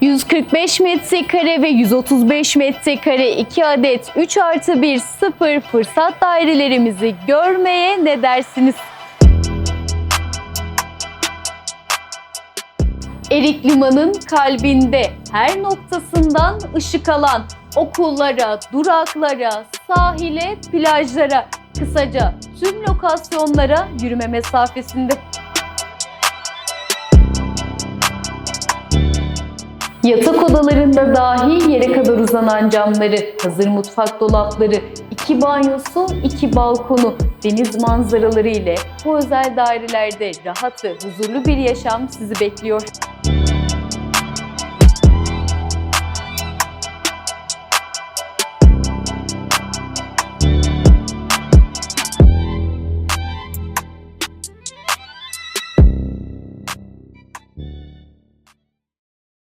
145 metrekare ve 135 metrekare 2 adet 3 artı 1 sıfır fırsat dairelerimizi görmeye ne dersiniz? Erik Liman'ın kalbinde her noktasından ışık alan okullara, duraklara, sahile, plajlara, kısaca tüm lokasyonlara yürüme mesafesinde. Yatak odalarında dahi yere kadar uzanan camları, hazır mutfak dolapları, iki banyosu, iki balkonu, deniz manzaraları ile bu özel dairelerde rahat ve huzurlu bir yaşam sizi bekliyor.